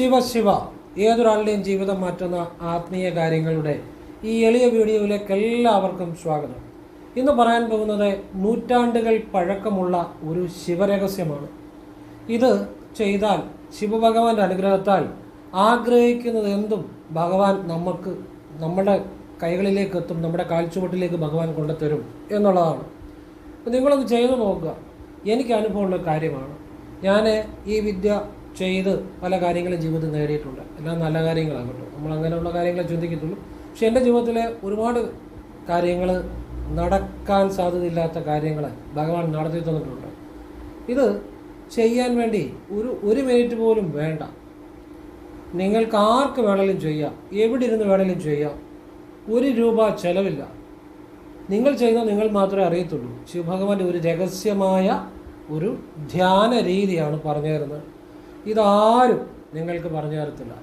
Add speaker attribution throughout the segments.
Speaker 1: ശിവ ശിവ ഏതൊരാളുടെയും ജീവിതം മാറ്റുന്ന ആത്മീയ കാര്യങ്ങളുടെ ഈ എളിയ വീഡിയോയിലേക്ക് എല്ലാവർക്കും സ്വാഗതം. ഇന്ന് പറയാൻ പോകുന്നത് നൂറ്റാണ്ടുകൾ പഴക്കമുള്ള ഒരു ശിവരഹസ്യമാണ്. ഇത് ചെയ്താൽ ശിവഭഗവാന്റെ അനുഗ്രഹത്താൽ ആഗ്രഹിക്കുന്നത് എന്തും ഭഗവാൻ നമുക്ക് നമ്മുടെ കൈകളിലേക്ക് എത്തും നമ്മുടെ കാൽച്ചുവട്ടിലേക്ക് ഭഗവാൻ കൊണ്ടുത്തരും എന്നുള്ളതാണ്. നിങ്ങളത് ചെയ്തു നോക്കുക. എനിക്ക് അനുഭവമുള്ള കാര്യമാണ്. ഞാൻ ഈ വിദ്യ ചെയ്ത് പല കാര്യങ്ങളും ജീവിതത്തിൽ നേടിയിട്ടുണ്ട്. എല്ലാം നല്ല കാര്യങ്ങളാണ് കേട്ടോ നമ്മൾ അങ്ങനെയുള്ള കാര്യങ്ങളെ ചിന്തിക്കത്തുള്ളൂ. പക്ഷെ എന്റെ ജീവിതത്തിലെ ഒരുപാട് കാര്യങ്ങൾ നടക്കാൻ സാധ്യതയില്ലാത്ത കാര്യങ്ങൾ ഭഗവാൻ നടത്തി തന്നിട്ടുണ്ട്. ഇത് ചെയ്യാൻ വേണ്ടി ഒരു ഒരു മിനിറ്റ് പോലും വേണ്ട. നിങ്ങൾക്ക് ആർക്ക് വേണമെങ്കിലും ചെയ്യാം. എവിടെ ഇരുന്ന് വേണമെങ്കിലും ചെയ്യാം. ഒരു രൂപ ചെലവില്ല. നിങ്ങൾ ചെയ്യുന്നത് നിങ്ങൾ മാത്രമേ അറിയത്തുള്ളൂ. ശിവഭഗവാന്റെ ഒരു രഹസ്യമായ ഒരു ധ്യാന രീതിയാണ് പറഞ്ഞു തരുന്നത് ഇതാരും നിങ്ങൾക്ക് പറഞ്ഞു തരത്തില്ല.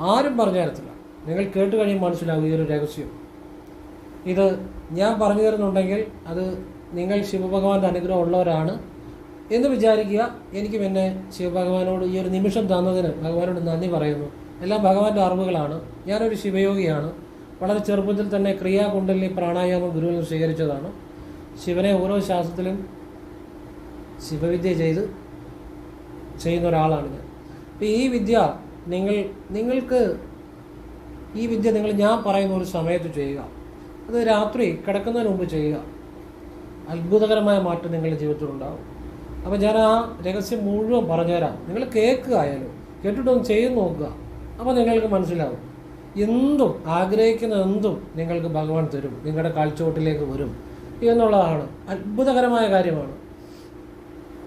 Speaker 1: ആരും പറഞ്ഞു തരത്തില്ല. നിങ്ങൾ കേട്ട് കഴിയുമ്പോൾ മനസ്സിലാവും ഈ രഹസ്യം. ഇത് ഞാൻ പറഞ്ഞു തരുന്നുണ്ടെങ്കിൽ അത് നിങ്ങൾ ശിവഭഗവാന്റെ അനുഗ്രഹം ഉള്ളവരാണ് എന്ന് വിചാരിക്കുക. എനിക്ക് പിന്നെ ശിവഭഗവാനോട് ഈ ഒരു നിമിഷം തന്നതിന് ഭഗവാനോട് നന്ദി പറയുന്നു. എല്ലാം ഭഗവാന്റെ അറിവുകളാണ്. ഞാനൊരു ശിവയോഗിയാണ്. വളരെ ചെറുപ്പത്തിൽ തന്നെ ക്രിയാകുണ്ടലിനി പ്രാണായാമം ഗുരുവിൽ സ്വീകരിച്ചതാണ്. ശിവനെ ഓരോ ശാസ്ത്രത്തിലും ശിവവിദ്യ ചെയ്ത് ചെയ്യുന്ന ഒരാളാണ് ഞാൻ. അപ്പോൾ ഈ വിദ്യ നിങ്ങൾ നിങ്ങൾക്ക് ഈ വിദ്യ നിങ്ങൾ ഞാൻ പറയുന്ന ഒരു സമയത്ത് ചെയ്യുക. അത് രാത്രി കിടക്കുന്നതിന് മുമ്പ് ചെയ്യുക. അത്ഭുതകരമായ മാറ്റം നിങ്ങളുടെ ജീവിതത്തിൽ ഉണ്ടാകും അപ്പോൾ ഞാൻ ആ രഹസ്യം മുഴുവൻ പറഞ്ഞുതരാം. നിങ്ങൾ കേൾക്കുക ആയാലും കേട്ടിട്ടൊന്ന് ചെയ്ത് നോക്കുക. അപ്പോൾ നിങ്ങൾക്ക് മനസ്സിലാവും. എന്തും ആഗ്രഹിക്കുന്ന എന്തും നിങ്ങൾക്ക് ഭഗവാൻ തരും. നിങ്ങളുടെ കാഴ്ചവട്ടിലേക്ക് വരും. എന്നുള്ളതാണ് അത്ഭുതകരമായ കാര്യമാണ്.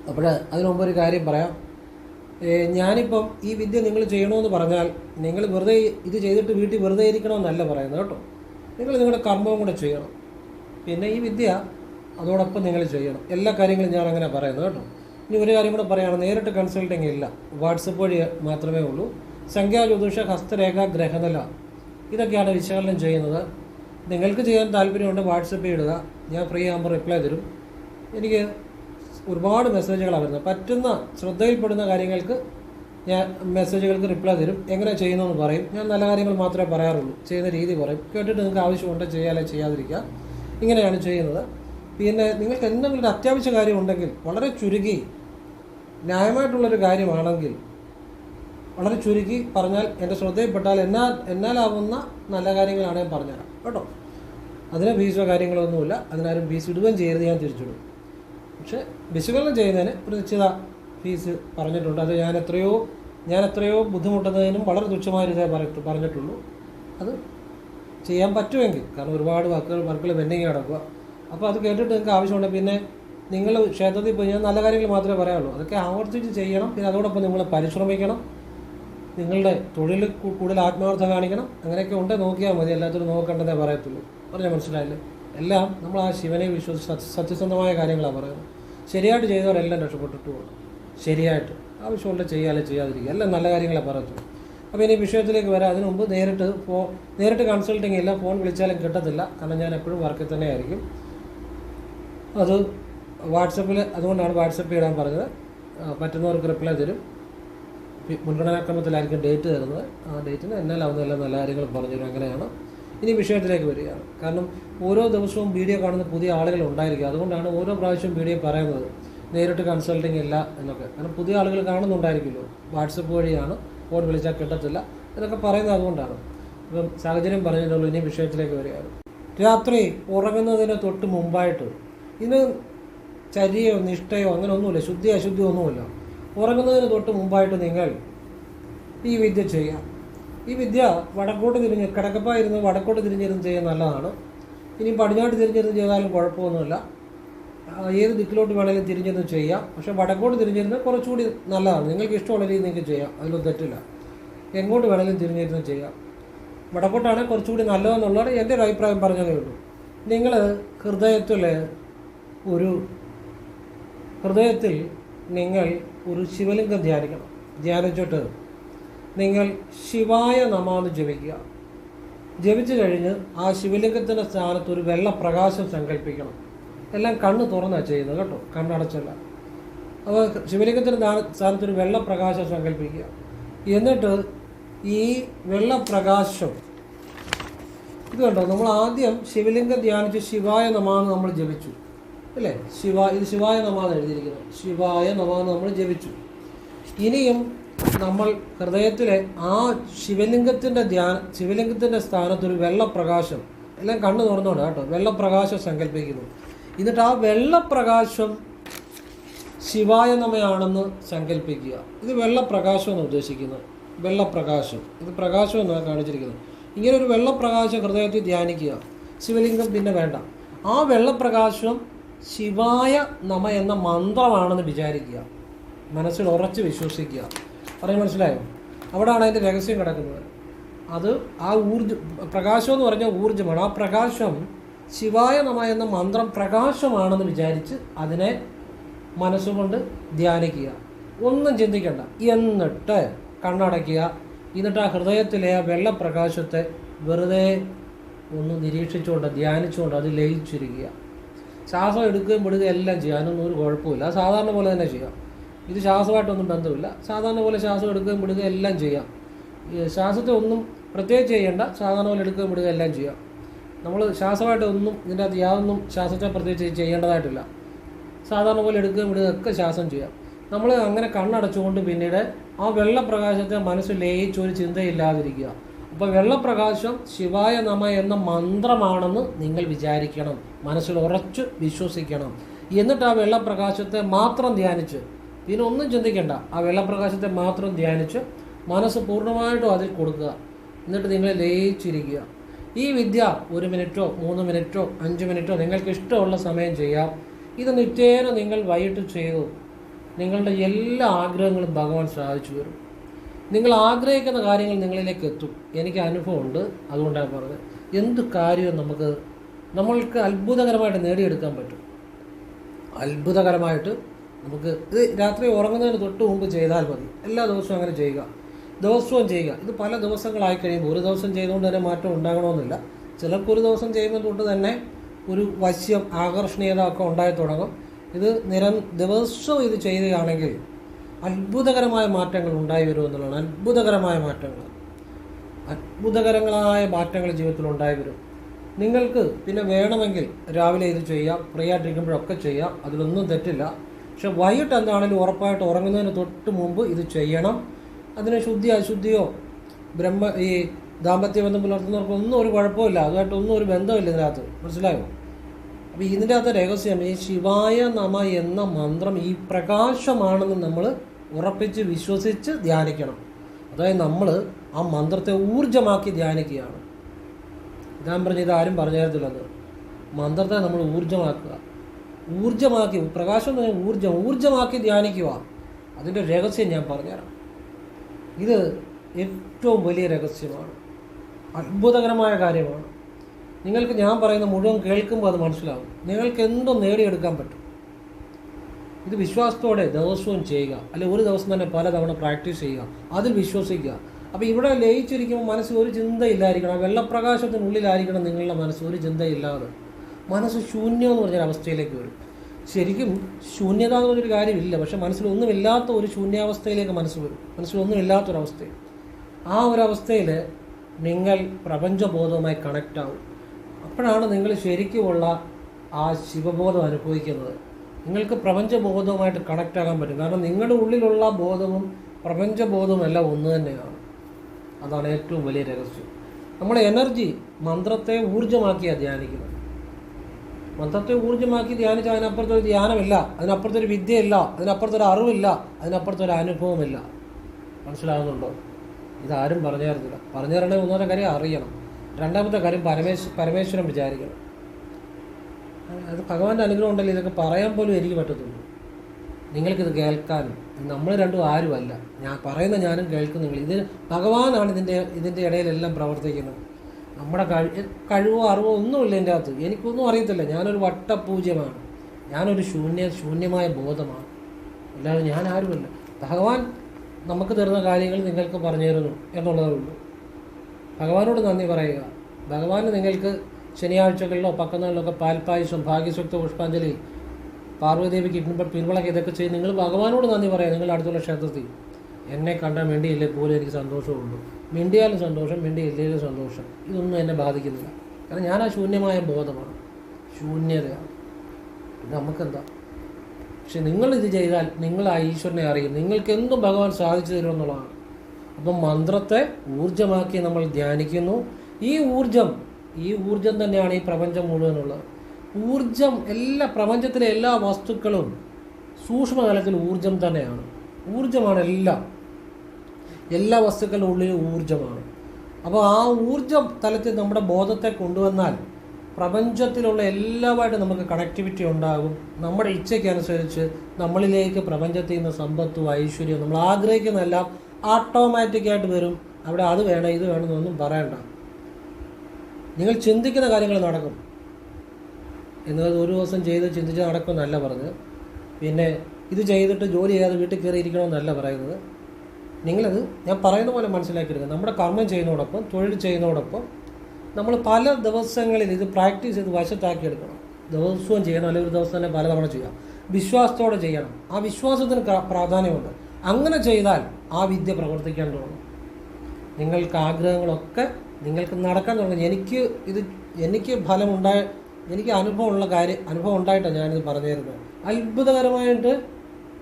Speaker 1: അപ്പോൾ അതിനുമുമ്പ് ഒരു കാര്യം പറയാം. ഞാനിപ്പം ഈ വിദ്യ നിങ്ങൾ ചെയ്യണമെന്ന് പറഞ്ഞാൽ നിങ്ങൾ വെറുതെ ഇത് ചെയ്തിട്ട് വീട്ടിൽ വെറുതെ ഇരിക്കണമെന്നല്ല പറയുന്നത് കേട്ടോ. നിങ്ങൾ നിങ്ങളുടെ കർമ്മവും കൂടെ ചെയ്യണം. പിന്നെ ഈ വിദ്യ അതോടൊപ്പം നിങ്ങൾ ചെയ്യണം. എല്ലാ കാര്യങ്ങളും ഞാൻ അങ്ങനെ പറയുന്നത് കേട്ടോ. ഇനി ഒരു കാര്യം കൂടെ പറയുകയാണ് നേരിട്ട് കൺസൾട്ടിങ് ഇല്ല. വാട്സപ്പ് വഴി മാത്രമേ ഉള്ളൂ. സംഖ്യാ ജ്യോതിഷ ഹസ്തരേഖ ഗ്രഹനില ഇതൊക്കെയാണ് വിശകലനം ചെയ്യുന്നത്. നിങ്ങൾക്ക് ചെയ്യാൻ താല്പര്യമുണ്ട് വാട്സപ്പ് ഇടുക. ഞാൻ ഫ്രീ ആകുമ്പോൾ റിപ്ലൈ തരും. എനിക്ക് ഒരുപാട് മെസ്സേജുകളാണ് വരുന്നത്. പറ്റുന്ന ശ്രദ്ധയിൽപ്പെടുന്ന കാര്യങ്ങൾക്ക് ഞാൻ മെസ്സേജുകൾക്ക് റിപ്ലൈ തരും. എങ്ങനെ ചെയ്യുന്നതെന്ന് പറയും. ഞാൻ നല്ല കാര്യങ്ങൾ മാത്രമേ പറയാറുള്ളൂ. ചെയ്യുന്ന രീതി പറയും. കേട്ടിട്ട് നിങ്ങൾക്ക് ആവശ്യമുണ്ട് ചെയ്യാതെ ചെയ്യാതിരിക്കുക. ഇങ്ങനെയാണ് ചെയ്യുന്നത്. പിന്നെ നിങ്ങൾക്ക് എന്തെങ്കിലും ഒരു അത്യാവശ്യ കാര്യം ഉണ്ടെങ്കിൽ വളരെ ചുരുക്കി ന്യായമായിട്ടുള്ളൊരു കാര്യമാണെങ്കിൽ വളരെ ചുരുക്കി പറഞ്ഞാൽ എന്റെ ശ്രദ്ധയിൽപ്പെട്ടാൽ എന്നാൽ എന്നാലാവുന്ന നല്ല കാര്യങ്ങളാണ് ഞാൻ പറഞ്ഞുതരാം. കേട്ടോ? അതിന് ഫീസോ കാര്യങ്ങളൊന്നുമില്ല അതിനാരും ഫീസ് ഇടുകയും ചെയ്യരുത്. ഞാൻ തിരിച്ചിടും. പക്ഷേ വിശകലനം ചെയ്യുന്നതിന് ഒരു നിശ്ചിത ഫീസ് പറഞ്ഞിട്ടുണ്ട്. അത് ഞാൻ എത്രയോ ഞാൻ എത്രയോ ബുദ്ധിമുട്ടുന്നതിനും വളരെ തുച്ഛമായ ഒരു പറഞ്ഞിട്ട് പറഞ്ഞിട്ടുള്ളൂ. അത് ചെയ്യാൻ പറ്റുമെങ്കിൽ കാരണം ഒരുപാട് വാക്കുകൾ വർക്കുകൾ പെൻഡിങ് കിടക്കുക. അപ്പോൾ അത് കേട്ടിട്ട് നിങ്ങൾക്ക് ആവശ്യമുണ്ട് പിന്നെ നിങ്ങൾ ക്ഷേത്രത്തിൽ പോയി ഞാൻ നല്ല കാര്യങ്ങൾ മാത്രമേ പറയാനുള്ളൂ അതൊക്കെ ആവർത്തിച്ച് ചെയ്യണം. പിന്നെ അതോടൊപ്പം നിങ്ങൾ പരിശ്രമിക്കണം. നിങ്ങളുടെ തൊഴിൽ കൂടുതൽ ആത്മാർത്ഥ കാണിക്കണം. അങ്ങനെയൊക്കെ ഉണ്ട്. നോക്കിയാൽ മതി. എല്ലാത്തിനും നോക്കണ്ടെന്നേ പറയത്തുള്ളൂ. പറഞ്ഞാൽ മനസ്സിലായില്ലേ? എല്ലാം നമ്മൾ ആ ശിവനെ വിശ്വസിച്ച് സത്യസന്ധമായ കാര്യങ്ങളാണ് പറയുന്നത്. ശരിയായിട്ട് ചെയ്തവരെല്ലാം രക്ഷപ്പെട്ടിട്ട് പോകും ശരിയായിട്ട്. ആവശ്യമുള്ള ചെയ്യാതെ ചെയ്യാതിരിക്കുക. എല്ലാം നല്ല കാര്യങ്ങളെ പറയത്തുള്ളൂ. അപ്പോൾ ഇനി വിഷയത്തിലേക്ക് വരാം. അതിനു മുമ്പ് നേരിട്ട് ഫോ നേരിട്ട് കൺസൾട്ടിങ് ഇല്ല. ഫോൺ വിളിച്ചാലും കിട്ടത്തില്ല. കാരണം ഞാൻ എപ്പോഴും വർക്കിൽ തന്നെ ആയിരിക്കും. അത് വാട്സപ്പിൽ അതുകൊണ്ടാണ് വാട്സപ്പിൽ ഇടാൻ പറഞ്ഞത്. പറ്റുന്നവർക്ക് റിപ്ലൈ തരും. മുൻഗണനാക്രമത്തിലായിരിക്കും ഡേറ്റ് തരുന്നത്. ആ ഡേറ്റിന് എന്നാലും എല്ലാം നല്ല കാര്യങ്ങൾ പറഞ്ഞു തരും അങ്ങനെയാണ്. ഇനി വിഷയത്തിലേക്ക് വരികയാണ്. കാരണം ഓരോ ദിവസവും വീഡിയോ കാണുന്ന പുതിയ ആളുകൾ ഉണ്ടായിരിക്കും. അതുകൊണ്ടാണ് ഓരോ പ്രാവശ്യം വീഡിയോ പറയുന്നത്. നേരിട്ട് കൺസൾട്ടിങ് ഇല്ല എന്നൊക്കെ. കാരണം പുതിയ ആളുകൾ കാണുന്നുണ്ടായിരിക്കുമല്ലോ. വാട്സപ്പ് വഴിയാണ് ഫോൺ വിളിച്ചാൽ കിട്ടത്തില്ല എന്നൊക്കെ പറയുന്നത് അതുകൊണ്ടാണ്. അപ്പം സാഹചര്യം പറഞ്ഞിട്ടുള്ളൂ ഇനി വിഷയത്തിലേക്ക് വരികയാണ്. രാത്രി ഉറങ്ങുന്നതിന് തൊട്ട് മുമ്പായിട്ട് ഇതിന് ചരിയോ നിഷ്ഠയോ അങ്ങനെ ഒന്നുമില്ല ശുദ്ധി അശുദ്ധി ഒന്നുമില്ല. ഉറങ്ങുന്നതിന് തൊട്ട് മുമ്പായിട്ട് നിങ്ങൾ ഈ വിദ്യ ചെയ്യാം. ഈ വിദ്യ വടക്കോട്ട് തിരിഞ്ഞ് കിടക്കപ്പായിരുന്ന് വടക്കോട്ട് തിരിഞ്ഞിരുന്ന് ചെയ്യാൻ നല്ലതാണ്. ഇനി പടിഞ്ഞാട്ട് തിരിഞ്ഞിരുന്ന് ചെയ്താലും കുഴപ്പമൊന്നുമില്ല. ഏത് ദിക്കിലോട്ട് വേണമെങ്കിലും തിരിഞ്ഞിരുന്ന് ചെയ്യാം. പക്ഷേ വടക്കോട്ട് തിരിഞ്ഞിരുന്ന് കുറച്ചുകൂടി നല്ലതാണ്. നിങ്ങൾക്ക് ഇഷ്ടമുള്ള രീതി നിങ്ങൾക്ക് ചെയ്യാം. അതിലൊന്നും തെറ്റില്ല. എങ്ങോട്ട് വേണമെങ്കിലും തിരിഞ്ഞിരുന്ന് ചെയ്യാം. വടക്കോട്ടാണെങ്കിൽ കുറച്ചുകൂടി നല്ലതെന്നുള്ളത് എന്റെ ഒരു അഭിപ്രായം പറഞ്ഞതേ ഉള്ളൂ. നിങ്ങൾ ഹൃദയത്തിൽ ഒരു ഹൃദയത്തിൽ നിങ്ങൾ ഒരു ശിവലിംഗം ധ്യാനിക്കണം. ധ്യാനിച്ചിട്ട് നിങ്ങൾ ശിവായ നമാന്ന് ജപിക്കുക. ജപിച്ചു കഴിഞ്ഞ് ആ ശിവലിംഗത്തിന്റെ സ്ഥാനത്ത് ഒരു വെള്ള പ്രകാശം സങ്കല്പിക്കണം എല്ലാം കണ്ണ് തുറന്നാണ് ചെയ്യുന്നത് കേട്ടോ കണ്ണടച്ചല്ല. അപ്പോൾ ശിവലിംഗത്തിന്റെ സ്ഥാനത്ത് ഒരു വെള്ളപ്രകാശം സങ്കല്പിക്കുക എന്നിട്ട് ഈ വെള്ളപ്രകാശം ഇത് കണ്ടോ? നമ്മൾ ആദ്യം ശിവലിംഗം ധ്യാനിച്ച് ശിവായ നമാന്ന് നമ്മൾ ജപിച്ചു. അല്ലേ? ശിവ ഇത് ശിവായ നമാന്ന് എഴുതിയിരിക്കുന്നത് ശിവായ നമാന്ന് നമ്മൾ ജപിച്ചു. ഇനിയും നമ്മൾ ഹൃദയത്തിലെ ആ ശിവലിംഗത്തിന്റെ ധ്യാന ശിവലിംഗത്തിന്റെ സ്ഥാനത്തൊരു വെള്ളപ്രകാശം എല്ലാം കണ്ണു തുറന്നോണ്ട് കേട്ടോ വെള്ളപ്രകാശം സങ്കല്പിക്കുന്നു. എന്നിട്ട് ആ വെള്ളപ്രകാശം ശിവായ നമയാണെന്ന് സങ്കല്പിക്കുക. ഇത് വെള്ളപ്രകാശം എന്ന് ഉദ്ദേശിക്കുന്നത് വെള്ളപ്രകാശം. ഇത് പ്രകാശം എന്നാണ് കാണിച്ചിരിക്കുന്നത്. ഇങ്ങനെ ഒരു വെള്ളപ്രകാശം ഹൃദയത്തിൽ ധ്യാനിക്കുക. ശിവലിംഗം പിന്നെ വേണ്ട. ആ വെള്ളപ്രകാശം ശിവായ നമ എന്ന മന്ത്രമാണെന്ന് വിചാരിക്കുക. മനസ്സിൽ ഉറച്ച് വിശ്വസിക്കുക. പറയാൻ മനസ്സിലായോ? അവിടെയാണ് അതിന്റെ രഹസ്യം കിടക്കുന്നത്. അത് ആ ഊർജ പ്രകാശം എന്ന് പറഞ്ഞാൽ ഊർജമാണ്. ആ പ്രകാശം ശിവായ നമ എന്ന മന്ത്രം പ്രകാശമാണെന്ന് വിചാരിച്ച് അതിനെ മനസ്സുകൊണ്ട് ധ്യാനിക്കുക. ഒന്നും ചിന്തിക്കണ്ട. എന്നിട്ട് കണ്ണടയ്ക്കുക. എന്നിട്ട് ആ ഹൃദയത്തിലെ ആ വെള്ളപ്രകാശത്തെ വെറുതെ ഒന്ന് നിരീക്ഷിച്ചുകൊണ്ട് ധ്യാനിച്ചുകൊണ്ട് അത് ലയിച്ചിരിക്കുക. ശ്വാസം എടുക്കുകയും വിടുകയും എല്ലാം ചെയ്യാനൊന്നും ഒരു കുഴപ്പമില്ല സാധാരണ പോലെ തന്നെ ചെയ്യാം. ഇത് ശ്വാസമായിട്ടൊന്നും ബന്ധമില്ല. സാധാരണ പോലെ ശ്വാസം എടുക്കുകയും വിടുകയും എല്ലാം ചെയ്യാം. ശ്വാസത്തെ ഒന്നും പ്രത്യേകിച്ച് ചെയ്യേണ്ട സാധാരണ പോലെ എടുക്കുകയും വിടുകയും എല്ലാം ചെയ്യാം. നമ്മൾ ശ്വാസമായിട്ട് ഒന്നും ഇതിന്റെ അകത്ത് യാതൊന്നും ശ്വാസത്തെ പ്രത്യേകിച്ച് ചെയ്യേണ്ടതായിട്ടില്ല. സാധാരണ പോലെ എടുക്കുകയും വിടുകയും ഒക്കെ ശ്വാസം ചെയ്യാം. നമ്മൾ അങ്ങനെ കണ്ണടച്ചുകൊണ്ട് പിന്നീട് ആ വെള്ളപ്രകാശത്തെ മനസ്സിൽ ലയിച്ച് ഒരു ചിന്തയില്ലാതിരിക്കുക. അപ്പോൾ വെള്ളപ്രകാശം ശിവായ നമ എന്ന മന്ത്രമാണെന്ന് നിങ്ങൾ വിചാരിക്കണം. മനസ്സിൽ ഉറച്ചു വിശ്വസിക്കണം. എന്നിട്ട് ആ വെള്ളപ്രകാശത്തെ മാത്രം ധ്യാനിച്ച് പിന്നെ ഒന്നും ചിന്തിക്കേണ്ട. ആ വെള്ളപ്രകാശത്തെ മാത്രം ധ്യാനിച്ച് മനസ്സ് പൂർണമായിട്ടും അതിൽ കൊടുക്കുക. എന്നിട്ട് നിങ്ങൾ ലയിച്ചിരിക്കുക. ഈ വിദ്യ ഒരു മിനിറ്റോ മൂന്ന് മിനിറ്റോ അഞ്ച് മിനിറ്റോ നിങ്ങൾക്ക് ഇഷ്ടമുള്ള സമയം ചെയ്യാം. ഇത് നിത്യേന നിങ്ങൾ വൈകിട്ട് ചെയ്തു. നിങ്ങളുടെ എല്ലാ ആഗ്രഹങ്ങളും ഭഗവാൻ സാധിച്ചു വരും നിങ്ങൾ ആഗ്രഹിക്കുന്ന കാര്യങ്ങൾ നിങ്ങളിലേക്ക് എത്തും. എനിക്ക് അനുഭവമുണ്ട്. അതുകൊണ്ടാണ് പറഞ്ഞത്. എന്ത് കാര്യവും നമുക്ക് നമ്മൾക്ക് അത്ഭുതകരമായിട്ട് നേടിയെടുക്കാൻ പറ്റും. അത്ഭുതകരമായിട്ട് നമുക്ക് ഇത് രാത്രി ഉറങ്ങുന്നതിന് തൊട്ട് മുമ്പ് ചെയ്താൽ മതി. എല്ലാ ദിവസവും അങ്ങനെ ചെയ്യുക. ദിവസവും ചെയ്യുക. ഇത് പല ദിവസങ്ങളായി കഴിയുമ്പോൾ ഒരു ദിവസം ചെയ്തുകൊണ്ട് തന്നെ മാറ്റം ഉണ്ടാകണമെന്നില്ല. ചിലർക്ക് ഒരു ദിവസം ചെയ്യുമ്പോൾ തൊട്ട് തന്നെ ഒരു വശ്യം ആകർഷണീയത ഒക്കെ ഉണ്ടായി തുടങ്ങും. ഇത് നിര ദിവസവും ഇത് ചെയ്യുകയാണെങ്കിൽ അത്ഭുതകരമായ മാറ്റങ്ങൾ ഉണ്ടായി വരുമെന്നുള്ളതാണ് അത്ഭുതകരമായ മാറ്റങ്ങൾ. അത്ഭുതകരങ്ങളായ മാറ്റങ്ങൾ ജീവിതത്തിൽ ഉണ്ടായി വരും. നിങ്ങൾക്ക് പിന്നെ വേണമെങ്കിൽ രാവിലെ ഇത് ചെയ്യാം. ഫ്രീ ആയിട്ടിരിക്കുമ്പോഴൊക്കെ ചെയ്യാം. അതിലൊന്നും തെറ്റില്ല. പക്ഷെ വൈകിട്ട് എന്താണെങ്കിലും ഉറപ്പായിട്ട് ഉറങ്ങുന്നതിന് തൊട്ട് മുമ്പ് ഇത് ചെയ്യണം. അതിന് ശുദ്ധി അശുദ്ധിയോ ബ്രഹ്മ ഈ ദാമ്പത്യ ബന്ധം പുലർത്തുന്നവർക്ക് ഒന്നും ഒരു കുഴപ്പമില്ല അതുമായിട്ട് ഒന്നും ഒരു ബന്ധമില്ല ഇതിനകത്ത്. മനസ്സിലായോ? അപ്പോൾ ഇതിന്റെ അകത്ത് രഹസ്യം ഈ ശിവായ നമ എന്ന മന്ത്രം ഈ പ്രകാശമാണെന്ന് നമ്മൾ ഉറപ്പിച്ച് വിശ്വസിച്ച് ധ്യാനിക്കണം. അതായത് നമ്മൾ ആ മന്ത്രത്തെ ഊർജമാക്കി ധ്യാനിക്കുകയാണ്. ഞാൻ പറഞ്ഞ ഇതാരും ആരും പറഞ്ഞു തരത്തില്ലെന്ന് മന്ത്രത്തെ നമ്മൾ ഊർജമാക്കുക. ഊർജമാക്കി പ്രകാശം പറഞ്ഞാൽ ഊർജം ഊർജമാക്കി ധ്യാനിക്കുക. അതിന്റെ രഹസ്യം ഞാൻ പറഞ്ഞുതരാം. ഇത് ഏറ്റവും വലിയ രഹസ്യമാണ്. അത്ഭുതകരമായ കാര്യമാണ്. നിങ്ങൾക്ക് ഞാൻ പറയുന്ന മുഴുവൻ കേൾക്കുമ്പോൾ അത് മനസ്സിലാവും നിങ്ങൾക്ക് എന്തോ നേടിയെടുക്കാൻ പറ്റും. ഇത് വിശ്വാസത്തോടെ ദിവസവും ചെയ്യുക. അല്ലെ ഒരു ദിവസം തന്നെ പലതവണ പ്രാക്ടീസ് ചെയ്യുക. അതിൽ വിശ്വസിക്കുക. അപ്പോൾ ഇവിടെ ലയിച്ചിരിക്കുമ്പോൾ മനസ്സിൽ ഒരു ചിന്തയില്ലായിരിക്കണം. വെള്ളപ്രകാശത്തിനുള്ളിലായിരിക്കണം നിങ്ങളുടെ മനസ്സ്. ഒരു ചിന്തയില്ലാതെ. മനസ്സ് ശൂന്യം എന്ന് പറഞ്ഞൊരു അവസ്ഥയിലേക്ക് വരും. ശരിക്കും ശൂന്യത എന്ന് പറഞ്ഞൊരു കാര്യമില്ല. പക്ഷെ മനസ്സിലൊന്നുമില്ലാത്ത ഒരു ശൂന്യാവസ്ഥയിലേക്ക് മനസ്സ് വരും. മനസ്സിലൊന്നുമില്ലാത്തൊരവസ്ഥയിൽ. ആ ഒരു അവസ്ഥയിൽ നിങ്ങൾ പ്രപഞ്ചബോധവുമായി കണക്റ്റ് ആവും അപ്പോഴാണ് നിങ്ങൾ ശരിക്കുമുള്ള ആ ശിവബോധം അനുഭവിക്കുന്നത്. നിങ്ങൾക്ക് പ്രപഞ്ചബോധവുമായിട്ട് കണക്റ്റ് ആകാൻ പറ്റും. കാരണം നിങ്ങളുടെ ഉള്ളിലുള്ള ബോധവും പ്രപഞ്ചബോധവും എല്ലാം ഒന്ന് തന്നെയാണ്. അതാണ് ഏറ്റവും വലിയ രഹസ്യം. നമ്മൾ എനർജി മന്ത്രത്തെ ഊർജമാക്കിയാണ് ധ്യാനിക്കുന്നത്. മന്ത്രത്തെ ഊർജമാക്കി ധ്യാനിച്ചാൽ അതിനപ്പുറത്തൊരു ധ്യാനമില്ല അതിനപ്പുറത്തൊരു വിദ്യയില്ല അതിനപ്പുറത്തൊരു അറിവില്ല അതിനപ്പുറത്തൊരു അനുഭവമില്ല. മനസ്സിലാകുന്നുണ്ടോ ഇതാരും പറഞ്ഞു തരുന്നില്ല പറഞ്ഞു തരണേ ഒന്നാമത്തെ കാര്യം അറിയണം. രണ്ടാമത്തെ കാര്യം പരമേശ്വ പരമേശ്വരൻ വിചാരിക്കണം. അത് ഭഗവാന്റെ അനുഗ്രഹം ഉണ്ടല്ലോ ഇതൊക്കെ പറയാൻ പോലും എനിക്ക് പറ്റത്തുള്ളൂ. നിങ്ങൾക്കിത് കേൾക്കാനും. നമ്മൾ രണ്ടും ആരുമല്ല. ഞാൻ പറയുന്ന ഞാനും കേൾക്കും നിങ്ങൾ ഇത് ഭഗവാനാണ് ഇതിന്റെ ഇതിന്റെ ഇടയിലെല്ലാം പ്രവർത്തിക്കുന്നത്. നമ്മുടെ കഴി കഴിവോ അറിവോ ഒന്നുമില്ല എന്റെ അകത്ത്. എനിക്കൊന്നും അറിയത്തില്ല. ഞാനൊരു വട്ടപൂജ്യമാണ്. ഞാനൊരു ശൂന്യ ശൂന്യമായ ബോധമാണ്. അല്ലാതെ ഞാൻ ആരുമല്ല. ഭഗവാൻ നമുക്ക് തരുന്ന കാര്യങ്ങൾ നിങ്ങൾക്ക് പറഞ്ഞു തരുന്നു എന്നുള്ളതേ ഉള്ളൂ. ഭഗവാനോട് നന്ദി പറയുക. ഭഗവാന് നിങ്ങൾക്ക് ശനിയാഴ്ചകളിലോ പക്കനാളിലൊക്കെ പാൽപ്പായസം ഭാഗ്യസുക്ത പുഷ്പാഞ്ജലി പാർവതിദേവിക്ക് പിൻപ പിൻവളക്ക് ഇതൊക്കെ ചെയ്ത് നിങ്ങൾ ഭഗവാനോട് നന്ദി പറയാം നിങ്ങളുടെ അടുത്തുള്ള ക്ഷേത്രത്തിൽ. എന്നെ കണ്ടാൽ മിണ്ടിയില്ലേ പോലും എനിക്ക് സന്തോഷമുള്ളൂ മിണ്ടിയാലും സന്തോഷം മിണ്ടിയില്ലേലും സന്തോഷം. ഇതൊന്നും എന്നെ ബാധിക്കുന്നില്ല. കാരണം ഞാൻ ആ ശൂന്യമായ ബോധമാണ്. ശൂന്യതയാണ് നമുക്കെന്താ? പക്ഷെ നിങ്ങൾ ഇത് ചെയ്താൽ നിങ്ങൾ ആ ഈശ്വരനെ അറിയും. നിങ്ങൾക്ക് എന്തും ഭഗവാൻ സാധിച്ചു തരുമെന്നുള്ളതാണ് അപ്പം മന്ത്രത്തെ ഊർജമാക്കി നമ്മൾ ധ്യാനിക്കുന്നു. ഈ ഊർജം ഈ ഊർജം തന്നെയാണ് ഈ പ്രപഞ്ചം മുഴുവനുള്ളത്. ഊർജം എല്ലാ പ്രപഞ്ചത്തിലെ എല്ലാ വസ്തുക്കളും സൂക്ഷ്മതലത്തിൽ ഊർജം തന്നെയാണ്. ഊർജമാണ് എല്ലാം. എല്ലാ വസ്തുക്കളുടെ ഉള്ളിൽ ഊർജമാണ് അപ്പോൾ ആ ഊർജം തലത്തിൽ നമ്മുടെ ബോധത്തെ കൊണ്ടുവന്നാൽ പ്രപഞ്ചത്തിലുള്ള എല്ലാമായിട്ട് നമുക്ക് കണക്ടിവിറ്റി ഉണ്ടാകും. നമ്മുടെ ഇച്ഛയ്ക്കനുസരിച്ച് നമ്മളിലേക്ക് പ്രപഞ്ചത്തിൽ നിന്ന് സമ്പത്തും ഐശ്വര്യവും നമ്മൾ ആഗ്രഹിക്കുന്നതെല്ലാം ഓട്ടോമാറ്റിക്കായിട്ട് വരും. അവിടെ അത് വേണം ഇത് വേണമെന്നൊന്നും പറയണ്ട. നിങ്ങൾ ചിന്തിക്കുന്ന കാര്യങ്ങൾ നടക്കും. എന്നത് ഒരു ദിവസം ചെയ്ത് ചിന്തിച്ച് നടക്കുമെന്നല്ല പറഞ്ഞത് പിന്നെ ഇത് ചെയ്തിട്ട് ജോലി ചെയ്യാതെ വീട്ടിൽ കയറി ഇരിക്കണമെന്നല്ല പറയുന്നത്. നിങ്ങളത് ഞാൻ പറയുന്ന പോലെ മനസ്സിലാക്കിയെടുക്കുക. നമ്മുടെ കർമ്മം ചെയ്യുന്നതോടൊപ്പം തൊഴിൽ ചെയ്യുന്നതോടൊപ്പം നമ്മൾ പല ദിവസങ്ങളിൽ ഇത് പ്രാക്ടീസ് ചെയ്ത് വശത്താക്കി എടുക്കണം. ദിവസവും ചെയ്യണം അല്ലെങ്കിൽ ഒരു ദിവസം തന്നെ പലതവണ ചെയ്യാം. വിശ്വാസത്തോടെ ചെയ്യണം. ആ വിശ്വാസത്തിന് പ്രാധാന്യമുണ്ട്. അങ്ങനെ ചെയ്താൽ ആ വിദ്യ പ്രവർത്തിക്കാൻ തുടങ്ങും. നിങ്ങൾക്ക് ആഗ്രഹങ്ങളൊക്കെ നിങ്ങൾക്ക് നടക്കാൻ തുടങ്ങും. എനിക്ക് ഇത് എനിക്ക് ഫലമുണ്ടായ എനിക്ക് അനുഭവമുള്ള കാര്യം അനുഭവം ഉണ്ടായിട്ടാണ് ഞാനിത് പറഞ്ഞു തരുന്നത് അത്ഭുതകരമായിട്ട്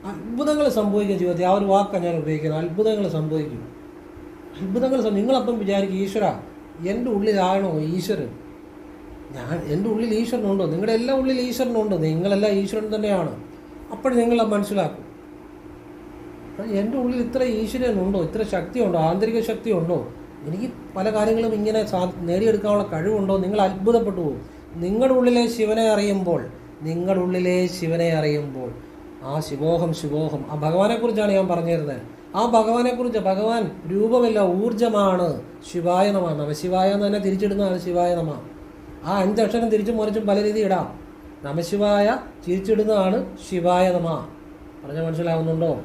Speaker 1: അത്ഭുതങ്ങൾ സംഭവിക്കുക ജീവിതത്തിൽ ആ ഒരു വാക്കാണ് ഞാൻ ഉപയോഗിക്കുന്നത്. അത്ഭുതങ്ങൾ സംഭവിക്കും അത്ഭുതങ്ങൾ നിങ്ങളപ്പം വിചാരിക്കും ഈശ്വര എന്റെ ഉള്ളിലാണോ ഈശ്വരൻ? ഞാൻ എന്റെ ഉള്ളിൽ ഈശ്വരനുണ്ടോ? നിങ്ങളുടെ എല്ലാ ഉള്ളിൽ ഈശ്വരനുണ്ടോ. നിങ്ങളെല്ലാം ഈശ്വരൻ തന്നെയാണ്. അപ്പോൾ നിങ്ങൾ മനസ്സിലാക്കും. എന്റെ ഉള്ളിൽ ഇത്ര ഈശ്വരനുണ്ടോ? ഇത്ര ശക്തിയുണ്ടോ? ആന്തരിക ശക്തി ഉണ്ടോ എനിക്ക് പല കാര്യങ്ങളും ഇങ്ങനെ സാ നേടിയെടുക്കാനുള്ള കഴിവുണ്ടോ? നിങ്ങൾ അത്ഭുതപ്പെട്ടു പോകും. നിങ്ങളുടെ ഉള്ളിലെ ശിവനെ അറിയുമ്പോൾ നിങ്ങളുടെ ഉള്ളിലെ ശിവനെ അറിയുമ്പോൾ ആ ശിവോഹം ശിവോഹം. ആ ഭഗവാനെക്കുറിച്ചാണ് ഞാൻ പറഞ്ഞിരുന്നത്. ആ ഭഗവാനെക്കുറിച്ച് ഭഗവാൻ രൂപമില്ല ഊർജമാണ് ശിവായ നമ നമശിവായ എന്ന് തന്നെ തിരിച്ചിടുന്നതാണ് ശിവായ നമ. ആ അഞ്ചക്ഷരം തിരിച്ചും മറിച്ചും പല രീതി ഇടാം. നമശിവായ തിരിച്ചിടുന്നതാണ് ശിവായനമ പറഞ്ഞ മനസ്സിലാവുന്നുണ്ടോ?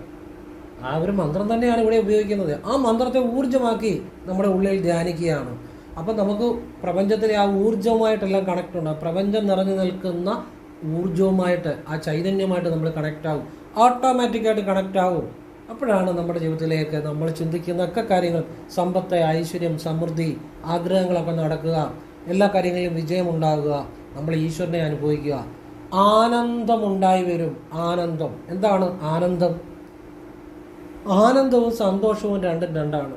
Speaker 1: ആ ഒരു മന്ത്രം തന്നെയാണ് ഇവിടെ ഉപയോഗിക്കുന്നത്. ആ മന്ത്രത്തെ ഊർജമാക്കി നമ്മുടെ ഉള്ളിൽ ധ്യാനിക്കുകയാണ്. അപ്പം നമുക്ക് പ്രപഞ്ചത്തിലെ ആ ഊർജവുമായിട്ടെല്ലാം കണക്ട് ഉണ്ട്. പ്രപഞ്ചം നിറഞ്ഞു നിൽക്കുന്ന ഊർജവുമായിട്ട് ആ ചൈതന്യമായിട്ട് നമ്മൾ കണക്റ്റ് ആകും ഓട്ടോമാറ്റിക്കായിട്ട് കണക്റ്റ് ആകും അപ്പോഴാണ് നമ്മുടെ ജീവിതത്തിലേക്ക് നമ്മൾ ചിന്തിക്കുന്ന ഒക്കെ കാര്യങ്ങൾ സമ്പത്ത് ഐശ്വര്യം സമൃദ്ധി ആഗ്രഹങ്ങളൊക്കെ നടക്കുക. എല്ലാ കാര്യങ്ങളിലും വിജയമുണ്ടാകുക നമ്മൾ ഈശ്വരനെ അനുഭവിക്കുക. ആനന്ദമുണ്ടായി വരും. ആനന്ദം. എന്താണ് ആനന്ദം? ആനന്ദവും സന്തോഷവും രണ്ടും രണ്ടാണ്.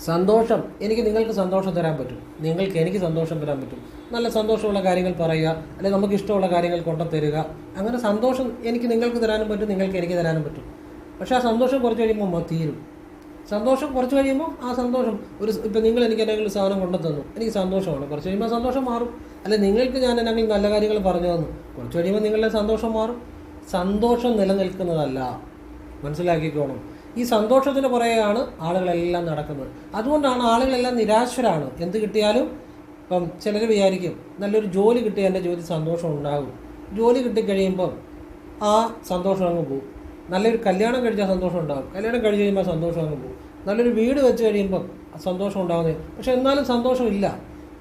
Speaker 1: സന്തോഷം. എനിക്ക് നിങ്ങൾക്ക് സന്തോഷം തരാൻ പറ്റും. നിങ്ങൾക്ക് എനിക്ക് സന്തോഷം തരാൻ പറ്റും. നല്ല സന്തോഷമുള്ള കാര്യങ്ങൾ പറയുക അല്ലെങ്കിൽ നമുക്ക് ഇഷ്ടമുള്ള കാര്യങ്ങൾ കൊണ്ടുത്തരിക. അങ്ങനെ സന്തോഷം എനിക്ക് നിങ്ങൾക്ക് തരാനും പറ്റും നിങ്ങൾക്ക് എനിക്ക് തരാനും പറ്റും. പക്ഷേ ആ സന്തോഷം കുറച്ച് കഴിയുമ്പോൾ തീരും. സന്തോഷം കുറച്ച് കഴിയുമ്പോൾ ആ സന്തോഷം ഒരു ഇപ്പം നിങ്ങൾ എനിക്ക് എന്തെങ്കിലും സാധനം കൊണ്ടു തന്നു എനിക്ക് സന്തോഷമാണ്. കുറച്ച് കഴിയുമ്പോൾ സന്തോഷം മാറും. അല്ലെ നിങ്ങൾക്ക് ഞാൻ എന്തെങ്കിലും നല്ല കാര്യങ്ങൾ പറഞ്ഞു തന്നു കുറച്ച് കഴിയുമ്പോൾ നിങ്ങളുടെ സന്തോഷം മാറും. സന്തോഷം നിലനിൽക്കുന്നതല്ല. മനസ്സിലാക്കിക്കോണം. ഈ സന്തോഷത്തിന് പുറകെയാണ് ആളുകളെല്ലാം നടക്കുന്നത്. അതുകൊണ്ടാണ് ആളുകളെല്ലാം നിരാശരാണ്. എന്ത് കിട്ടിയാലും ഇപ്പം ചിലർ വിചാരിക്കും നല്ലൊരു ജോലി കിട്ടിയാൽ എന്റെ ജോലി സന്തോഷം ഉണ്ടാകും. ജോലി കിട്ടിക്കഴിയുമ്പം ആ സന്തോഷം അങ്ങ് പോകും. നല്ലൊരു കല്യാണം കഴിച്ചാൽ സന്തോഷം ഉണ്ടാകും. കല്യാണം കഴിച്ച് കഴിയുമ്പോൾ സന്തോഷം അങ്ങ് പോകും. നല്ലൊരു വീട് വെച്ച് കഴിയുമ്പം സന്തോഷം ഉണ്ടാകുന്നത് പക്ഷെ എന്നാലും സന്തോഷമില്ല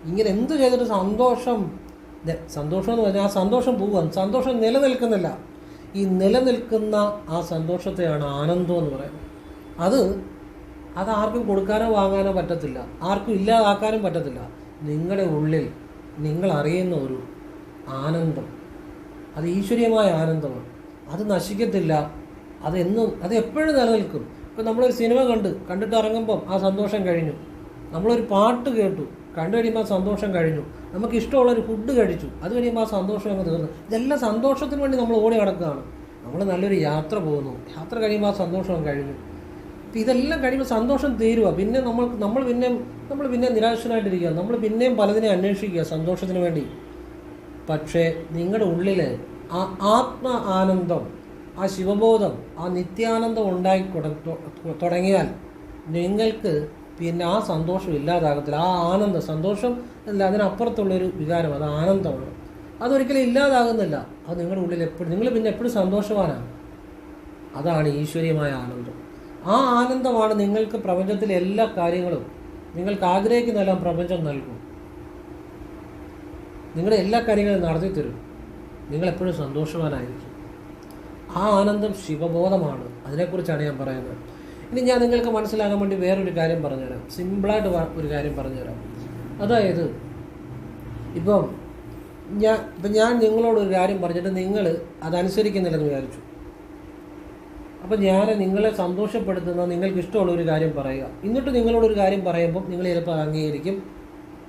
Speaker 1: ഇങ്ങനെ എന്ത് ചെയ്തിട്ട് സന്തോഷം സന്തോഷം എന്ന് പറഞ്ഞാൽ ആ സന്തോഷം പോവാൻ സന്തോഷം നിലനിൽക്കുന്നില്ല. ഈ നിലനിൽക്കുന്ന ആ സന്തോഷത്തെയാണ് ആനന്ദം എന്ന് പറയുന്നത്. അത് അത് ആർക്കും കൊടുക്കാനോ വാങ്ങാനോ പറ്റത്തില്ല. ആർക്കും ഇല്ലാതാക്കാനും പറ്റത്തില്ല. നിങ്ങളുടെ ഉള്ളിൽ നിങ്ങൾ അറിയുന്ന ഒരു ആനന്ദം. അത് ഈശ്വരീയമായ ആനന്ദമാണ്. അത് നശിക്കത്തില്ല. അതെന്നും അത് എപ്പോഴും നിലനിൽക്കും. ഇപ്പം നമ്മളൊരു സിനിമ കണ്ട് കണ്ടിട്ട് ഇറങ്ങുമ്പം ആ സന്തോഷം കഴിഞ്ഞു. നമ്മളൊരു പാട്ട് കേട്ടു കണ്ടു കഴിയുമ്പോൾ ആ സന്തോഷം കഴിഞ്ഞു. നമുക്ക് ഇഷ്ടമുള്ളൊരു ഫുഡ് കഴിച്ചു അത് കഴിയുമ്പോൾ ആ സന്തോഷം അങ്ങ് തീർന്നു. ഇതെല്ലാം സന്തോഷത്തിന് വേണ്ടി നമ്മൾ ഓടി നടക്കുകയാണ്. നമ്മൾ നല്ലൊരു യാത്ര പോകുന്നു. യാത്ര കഴിയുമ്പോൾ ആ സന്തോഷം കഴിഞ്ഞു. അപ്പം ഇതെല്ലാം കഴിയുമ്പോൾ സന്തോഷം തീരുക പിന്നെ നമ്മൾ നമ്മൾ പിന്നെ നമ്മൾ പിന്നെ നിരാശനായിട്ടിരിക്കുക. നമ്മൾ പിന്നെയും പലതിനെ അന്വേഷിക്കുക സന്തോഷത്തിന് വേണ്ടി. പക്ഷേ നിങ്ങളുടെ ഉള്ളിൽ ആ ആത്മ ആനന്ദം ആ ശിവബോധം ആ നിത്യാനന്ദം ഉണ്ടായി തുടങ്ങിയാൽ നിങ്ങൾക്ക് പിന്നെ ആ സന്തോഷം ഇല്ലാതാകത്തില്ല. ആ ആനന്ദം സന്തോഷം അല്ല അതിനപ്പുറത്തുള്ളൊരു വികാരം അത് ആനന്ദമാണ്. അതൊരിക്കലും ഇല്ലാതാകുന്നില്ല. അത് നിങ്ങളുടെ ഉള്ളിൽ എപ്പോഴും നിങ്ങൾ പിന്നെ എപ്പോഴും സന്തോഷവാനാണ്. അതാണ് ഈശ്വരീയമായ ആനന്ദം. ആ ആനന്ദമാണ് നിങ്ങൾക്ക് പ്രപഞ്ചത്തിലെ എല്ലാ കാര്യങ്ങളും. നിങ്ങൾക്ക് ആഗ്രഹിക്കുന്നതെല്ലാം പ്രപഞ്ചം നൽകും. നിങ്ങളുടെ എല്ലാ കാര്യങ്ങളും നടത്തി തരും. നിങ്ങളെപ്പോഴും സന്തോഷവാനായിരിക്കും. ആ ആനന്ദം ശിവബോധമാണ്. അതിനെക്കുറിച്ചാണ് ഞാൻ പറയുന്നത്. ഇനി ഞാൻ നിങ്ങൾക്ക് മനസ്സിലാകാൻ വേണ്ടി വേറൊരു കാര്യം പറഞ്ഞുതരാം. സിമ്പിളായിട്ട് ഒരു കാര്യം പറഞ്ഞുതരാം. അതായത് ഇപ്പം ഞാൻ ഇപ്പം ഞാൻ നിങ്ങളോട് ഒരു കാര്യം പറഞ്ഞിട്ട് നിങ്ങൾ അതനുസരിക്കുന്നില്ലെന്ന് വിചാരിച്ചു. അപ്പം ഞാൻ നിങ്ങളെ സന്തോഷപ്പെടുത്തുന്ന നിങ്ങൾക്ക് ഇഷ്ടമുള്ള ഒരു കാര്യം പറയുക. എന്നിട്ട് നിങ്ങളോടൊരു കാര്യം പറയുമ്പോൾ നിങ്ങൾ ചിലപ്പോൾ അത് അംഗീകരിക്കും.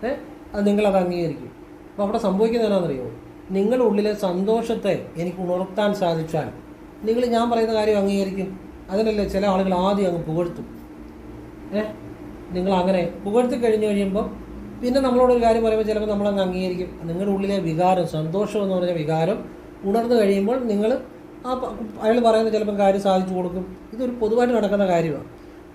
Speaker 1: ഏ? അത് നിങ്ങളത് അംഗീകരിക്കും. അപ്പോൾ അവിടെ സംഭവിക്കുന്നത് എന്താണെന്നറിയോ? നിങ്ങളുടെ ഉള്ളിലെ സന്തോഷത്തെ എനിക്ക് ഉണർത്താൻ സാധിച്ചാൽ നിങ്ങൾ ഞാൻ പറയുന്ന കാര്യം അംഗീകരിക്കും. അതിനല്ലേ ചില ആളുകൾ ആദ്യം അങ്ങ് പുകഴ്ത്തും. ഏ? നിങ്ങൾ അങ്ങനെ പുകഴ്ത്തി കഴിഞ്ഞ് കഴിയുമ്പോൾ പിന്നെ നമ്മളോടൊരു കാര്യം പറയുമ്പോൾ ചിലപ്പോൾ നമ്മളങ്ങ് അംഗീകരിക്കും. നിങ്ങളുടെ ഉള്ളിലെ വികാരം സന്തോഷം എന്ന് പറഞ്ഞ വികാരം ഉണർന്നു കഴിയുമ്പോൾ നിങ്ങൾ ആ അയാൾ പറയുന്ന ചിലപ്പം കാര്യം സാധിച്ചു കൊടുക്കും. ഇതൊരു പൊതുവായിട്ട് നടക്കുന്ന കാര്യമാണ്.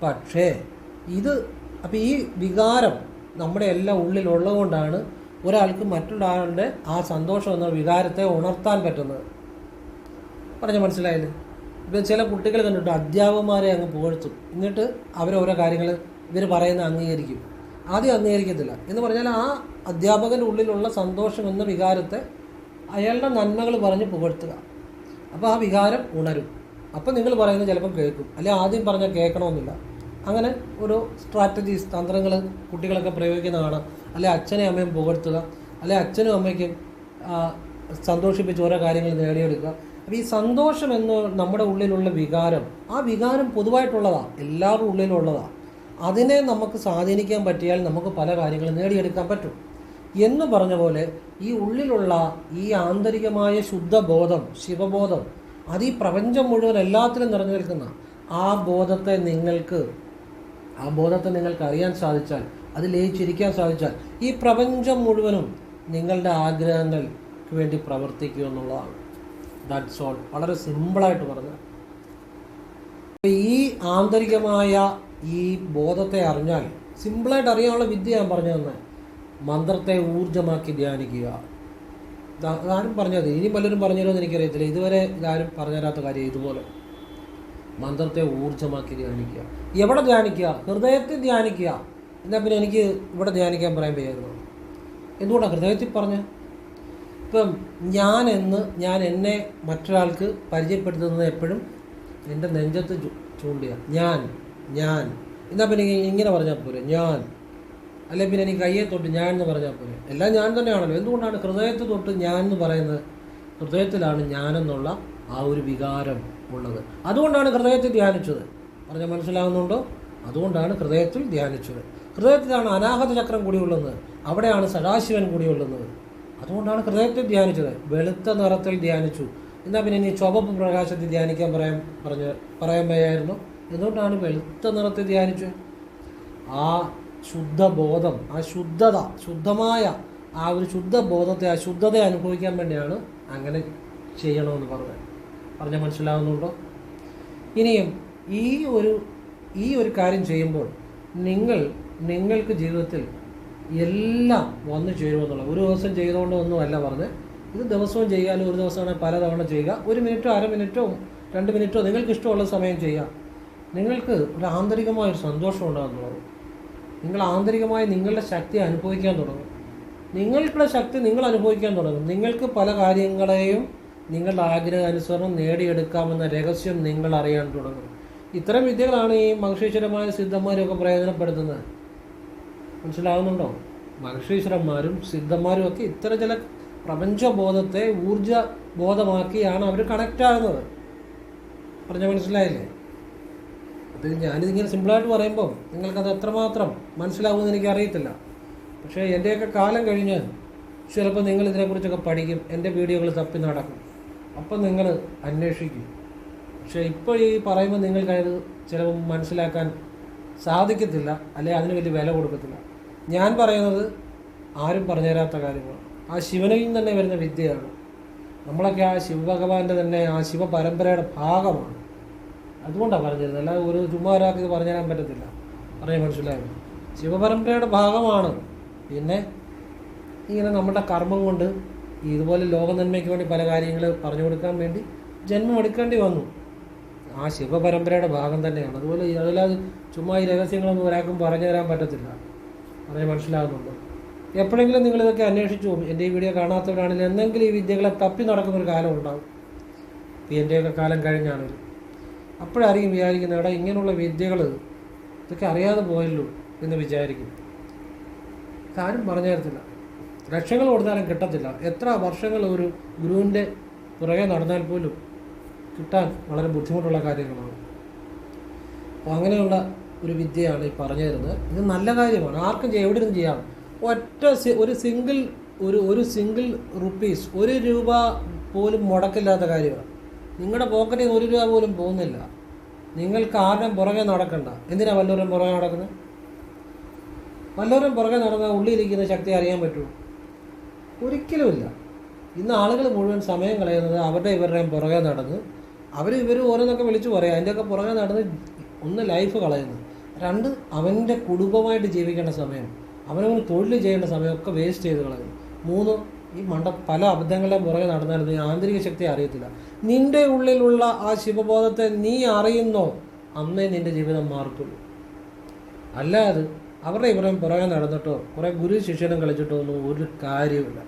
Speaker 1: പക്ഷേ ഇത് അപ്പോൾ ഈ വികാരം നമ്മുടെ എല്ലാം ഉള്ളിലുള്ളതുകൊണ്ടാണ് ഒരാൾക്ക് മറ്റൊരാളുടെ ആ സന്തോഷം എന്ന വികാരത്തെ ഉണർത്താൻ പറ്റുന്നത്. പറഞ്ഞ മനസ്സിലായില്ലേ? ഇപ്പം ചില കുട്ടികൾ കണ്ടിട്ട് അധ്യാപകന്മാരെ അങ്ങ് പുകഴ്ത്തും. എന്നിട്ട് അവരോരോ കാര്യങ്ങൾ ഇവർ പറയുന്ന അംഗീകരിക്കും. ആദ്യം അംഗീകരിക്കത്തില്ല. എന്ന് പറഞ്ഞാൽ ആ അധ്യാപകന്റെ ഉള്ളിലുള്ള സന്തോഷം എന്ന വികാരത്തെ അയാളുടെ നന്മകൾ പറഞ്ഞ് പുകഴ്ത്തുക. അപ്പോൾ ആ വികാരം ഉണരും. അപ്പം നിങ്ങൾ പറയുന്നത് ചിലപ്പം കേൾക്കും. അല്ലെ ആദ്യം പറഞ്ഞാൽ കേൾക്കണമെന്നില്ല. അങ്ങനെ ഒരു സ്ട്രാറ്റജീസ് തന്ത്രങ്ങൾ കുട്ടികളൊക്കെ പ്രയോഗിക്കുന്നതാണ്. അല്ലെ അച്ഛനെ അമ്മയും പുകഴ്ത്തുക. അല്ലെ അച്ഛനും അമ്മയ്ക്കും സന്തോഷിപ്പിച്ച് ഓരോ കാര്യങ്ങൾ നേടിയെടുക്കുക. അപ്പോൾ ഈ സന്തോഷം എന്ന് നമ്മുടെ ഉള്ളിലുള്ള വികാരം ആ വികാരം പൊതുവായിട്ടുള്ളതാണ് എല്ലാവരുടെ ഉള്ളിലുള്ളതാണ് അതിനെ നമുക്ക് സ്വാധീനിക്കാൻ പറ്റിയാൽ നമുക്ക് പല കാര്യങ്ങളും നേടിയെടുക്കാൻ പറ്റും. എന്ന് പറഞ്ഞ പോലെ ഈ ഉള്ളിലുള്ള ഈ ആന്തരികമായ ശുദ്ധബോധം ശിവബോധം അത് ഈ പ്രപഞ്ചം മുഴുവൻ എല്ലാത്തിലും നിറഞ്ഞു നിൽക്കുന്ന ആ ബോധത്തെ നിങ്ങൾക്ക് ആ ബോധത്തെ നിങ്ങൾക്ക് അറിയാൻ സാധിച്ചാൽ അത് ലയിച്ചിരിക്കാൻ സാധിച്ചാൽ ഈ പ്രപഞ്ചം മുഴുവനും നിങ്ങളുടെ ആഗ്രഹങ്ങൾക്ക് വേണ്ടി പ്രവർത്തിക്കുക എന്നുള്ളതാണ്. ദാറ്റ്സ് ഓൾ വളരെ സിമ്പിളായിട്ട് പറഞ്ഞു ഈ ആന്തരികമായ ഈ ബോധത്തെ അറിഞ്ഞാൽ സിമ്പിളായിട്ട് അറിയാനുള്ള വിദ്യ ഞാൻ പറഞ്ഞു തന്നെ. മന്ത്രത്തെ ഊർജമാക്കി ധ്യാനിക്കുക. ഇതാ- ഇതാരും പറഞ്ഞത്. ഇനി പലരും പറഞ്ഞുതരുമെന്ന് എനിക്കറിയത്തില്ല. ഇതുവരെ ഇതാരും പറഞ്ഞു തരാത്ത കാര്യം ഇതുപോലെ. മന്ത്രത്തെ ഊർജമാക്കി ധ്യാനിക്കുക. എവിടെ ധ്യാനിക്കുക? ഹൃദയത്തിൽ ധ്യാനിക്കുക. എന്നാൽ പിന്നെ എനിക്ക് ഇവിടെ ധ്യാനിക്കാൻ പറയാൻ വയ്യായിരുന്നു. എന്തുകൊണ്ടാണ് ഹൃദയത്തിൽ പറഞ്ഞ? ഇപ്പം ഞാൻ എന്ന് ഞാൻ എന്നെ മറ്റൊരാൾക്ക് പരിചയപ്പെടുത്തുന്നത് എപ്പോഴും എന്റെ നെഞ്ചത്ത് ചൂണ്ടുക ഞാൻ ഞാൻ. എന്നാൽ പിന്നെ ഇങ്ങനെ പറഞ്ഞാൽ പോരെ? ഞാൻ. അല്ലെ പിന്നെ എനിക്ക് കയ്യെ തൊട്ട് ഞാൻ എന്ന് പറഞ്ഞാൽ പോലെ എല്ലാം ഞാൻ തന്നെയാണല്ലോ. എന്തുകൊണ്ടാണ് ഹൃദയത്തെ തൊട്ട് ഞാൻ എന്ന് പറയുന്നത്? ഹൃദയത്തിലാണ് ഞാനെന്നുള്ള ആ ഒരു വികാരം ഉള്ളത്. അതുകൊണ്ടാണ് ഹൃദയത്തിൽ ധ്യാനിച്ചത്. പറഞ്ഞാൽ മനസ്സിലാകുന്നുണ്ടോ അതുകൊണ്ടാണ് ഹൃദയത്തിൽ ധ്യാനിച്ചത്. ഹൃദയത്തിലാണ് അനാഹത ചക്രം കൂടിയുള്ളത് അവിടെയാണ് സദാശിവൻ കൂടിയുള്ളത് അതുകൊണ്ടാണ് ഹൃദയത്തിൽ ധ്യാനിച്ചത്. വെളുത്ത നിറത്തിൽ ധ്യാനിച്ചു. എന്നാൽ പിന്നെ ഇനി ചുവപ്പ് പ്രകാശത്തിൽ ധ്യാനിക്കാൻ പറയാൻ പറഞ്ഞ് പറയാൻ വയ്യായിരുന്നു. എന്തുകൊണ്ടാണ് വെളുത്ത നിറത്തിൽ ധ്യാനിച്ചത്? ആ ശുദ്ധബോധം ആ ശുദ്ധത ശുദ്ധമായ ആ ഒരു ശുദ്ധബോധത്തെ ആ ശുദ്ധത അനുഭവിക്കാൻ വേണ്ടിയാണ് അങ്ങനെ ചെയ്യണമെന്ന് പറഞ്ഞത്. പറഞ്ഞാൽ മനസ്സിലാവുന്നുണ്ടോ? ഇനിയും ഈ ഒരു ഈ ഒരു കാര്യം ചെയ്യുമ്പോൾ നിങ്ങൾ നിങ്ങൾക്ക് ജീവിതത്തിൽ എല്ലാം വന്നു ചേരുമെന്നുള്ള ഒരു ദിവസം ചെയ്തുകൊണ്ട് ഒന്നും അല്ല പറഞ്ഞ് ഇത് ദിവസവും ചെയ്യാനും ഒരു ദിവസമാണെങ്കിൽ പലതവണ ചെയ്യുക. ഒരു മിനിറ്റോ അര മിനിറ്റോ രണ്ട് മിനിറ്റോ നിങ്ങൾക്ക് ഇഷ്ടമുള്ള സമയം ചെയ്യുക. നിങ്ങൾക്ക് ഒരു ആന്തരികമായ ഒരു സന്തോഷം ഉണ്ടാകുന്നു തുടങ്ങും നിങ്ങൾ ആന്തരികമായി നിങ്ങളുടെ ശക്തി അനുഭവിക്കാൻ തുടങ്ങും. നിങ്ങളുടെ ശക്തി നിങ്ങൾ അനുഭവിക്കാൻ തുടങ്ങും. നിങ്ങൾക്ക് പല കാര്യങ്ങളെയും നിങ്ങളുടെ ആഗ്രഹാനുസരണം നേടിയെടുക്കാമെന്ന രഹസ്യം നിങ്ങൾ അറിയാൻ തുടങ്ങും. ഇത്തരം വിദ്യകളാണ് ഈ മഹർഷീശ്വരമായ സിദ്ധന്മാരും ഒക്കെ പ്രയോജനപ്പെടുത്തുന്നത്. മനസ്സിലാവുന്നുണ്ടോ? മഹർഷീശ്വരന്മാരും സിദ്ധന്മാരും ഒക്കെ ഇത്തരം ചില പ്രപഞ്ചബോധത്തെ ഊർജ ബോധമാക്കിയാണ് അവർ കണക്റ്റ് ആകുന്നത് പറഞ്ഞ മനസ്സിലായില്ലേ? ഇത് ഞാനിതിങ്ങനെ സിമ്പിളായിട്ട് പറയുമ്പോൾ നിങ്ങൾക്കത് എത്രമാത്രം മനസ്സിലാവുമെന്ന് എനിക്ക് അറിയത്തില്ല പക്ഷേ എന്റെയൊക്കെ കാലം കഴിഞ്ഞ് ചിലപ്പോൾ നിങ്ങൾ ഇതിനെക്കുറിച്ചൊക്കെ പഠിക്കും എന്റെ വീഡിയോകൾ തപ്പി നടക്കും. അപ്പം നിങ്ങൾ അന്വേഷിക്കും. പക്ഷേ ഇപ്പോൾ ഈ പറയുമ്പോൾ നിങ്ങൾക്കത് ചിലപ്പോൾ മനസ്സിലാക്കാൻ സാധിക്കത്തില്ല അല്ലെ അതിന് വലിയ വില കൊടുക്കത്തില്ല. ഞാൻ പറയുന്നത് ആരും പറഞ്ഞു തരാത്ത കാര്യമാണ് ആ ശിവനിൽ നിന്ന് തന്നെ വരുന്ന വിദ്യയാണ്. നമ്മളൊക്കെ ആ ശിവഭഗവാന്റെ തന്നെ ആ ശിവപരമ്പരയുടെ ഭാഗമാണ്. അതുകൊണ്ടാണ് പറഞ്ഞിരുന്നത് അല്ലാതെ ഒരു ചുമ്മാ ഒരാൾക്ക് ഇത് പറഞ്ഞു തരാൻ പറ്റത്തില്ല. പറയാൻ മനസ്സിലായത് ശിവപരമ്പരയുടെ ഭാഗമാണ്. പിന്നെ ഇങ്ങനെ നമ്മുടെ കർമ്മം കൊണ്ട് ഇതുപോലെ ലോക നന്മയ്ക്ക് വേണ്ടി പല കാര്യങ്ങൾ പറഞ്ഞു കൊടുക്കാൻ വേണ്ടി ജന്മം എടുക്കേണ്ടി വന്നു. ആ ശിവപരമ്പരയുടെ ഭാഗം തന്നെയാണ്. അതുപോലെ അതിലത് ചുമ്മാ ഈ രഹസ്യങ്ങളൊന്നും ഒരാൾക്കും പറഞ്ഞു തരാൻ പറ്റത്തില്ല. പറഞ്ഞ് മനസ്സിലാകുന്നുണ്ട് എപ്പോഴെങ്കിലും നിങ്ങൾ ഇതൊക്കെ അന്വേഷിച്ചു പോകും. എന്റെ ഈ വീഡിയോ കാണാത്തവരാണെങ്കിൽ എന്തെങ്കിലും ഈ വിദ്യകളെ തപ്പി നടക്കുന്ന ഒരു കാലം ഉണ്ടാകും എന്റെയൊക്കെ കാലം കഴിഞ്ഞാണ് ഇത്. അപ്പോഴായിരിക്കും വിചാരിക്കുന്നത് എടാ ഇങ്ങനെയുള്ള വിദ്യകൾ ഇതൊക്കെ അറിയാതെ പോയല്ലോ എന്ന് വിചാരിക്കും. കാര്യം പറഞ്ഞു തരത്തില്ല. ലക്ഷങ്ങൾ കൊടുത്താലും കിട്ടത്തില്ല. എത്ര വർഷങ്ങൾ ഒരു ഗുരുവിന്റെ പുറകെ നടന്നാൽ പോലും കിട്ടാൻ വളരെ ബുദ്ധിമുട്ടുള്ള കാര്യങ്ങളാണ്. അപ്പോൾ അങ്ങനെയുള്ള ഒരു വിദ്യയാണ് ഈ പറഞ്ഞു തരുന്നത്. ഇത് നല്ല കാര്യമാണ്. ആർക്കും എവിടെ നിന്നും ചെയ്യാം. ഒറ്റ ഒരു സിംഗിൾ ഒരു ഒരു സിംഗിൾ റുപ്പീസ് ഒരു രൂപ പോലും മുടക്കില്ലാത്ത കാര്യമാണ്. നിങ്ങളുടെ പോക്കറ്റിൽ ഒരു രൂപ പോലും പോകുന്നില്ല. നിങ്ങൾക്ക് ആരുടെയും പുറകെ നടക്കണ്ട. എന്തിനാ വല്ലവരും പുറകെ നടക്കുന്നത്? വല്ലവരും പുറകെ നടന്നാൽ ഉള്ളിലിരിക്കുന്ന ശക്തി അറിയാൻ പറ്റുമോ ഒരിക്കലുമില്ല ഇന്ന് ആളുകൾ മുഴുവൻ സമയം കളയുന്നത് അവരുടെ ഇവരുടെയും പുറകെ നടന്ന് അവർ ഇവർ ഓരോന്നൊക്കെ വിളിച്ചു പറയാം അതിന്റെയൊക്കെ പുറകെ നടന്ന് ഒന്ന് ലൈഫ് കളയുന്നു. രണ്ട് അവന്റെ കുടുംബമായിട്ട് ജീവിക്കേണ്ട സമയം അവനവന് തൊഴിൽ ചെയ്യേണ്ട സമയമൊക്കെ വേസ്റ്റ് ചെയ്ത് കളയുന്നു. മൂന്ന് ഈ മണ്ട പല അബദ്ധങ്ങളുടെ പുറകെ നടന്നാൽ നീ ആന്തരിക ശക്തി അറിയത്തില്ല. നിന്റെ ഉള്ളിലുള്ള ആ ശിവബോധത്തെ നീ അറിയുന്നോ? അന്നേ നിന്റെ ജീവിതം മാറത്തുള്ളൂ അല്ലാതെ അവരുടെ ഇവരും പുറകെ നടന്നിട്ടോ കുറേ ഗുരു ശിഷ്യനും കളിച്ചിട്ടോ ഒന്നും ഒരു കാര്യമില്ല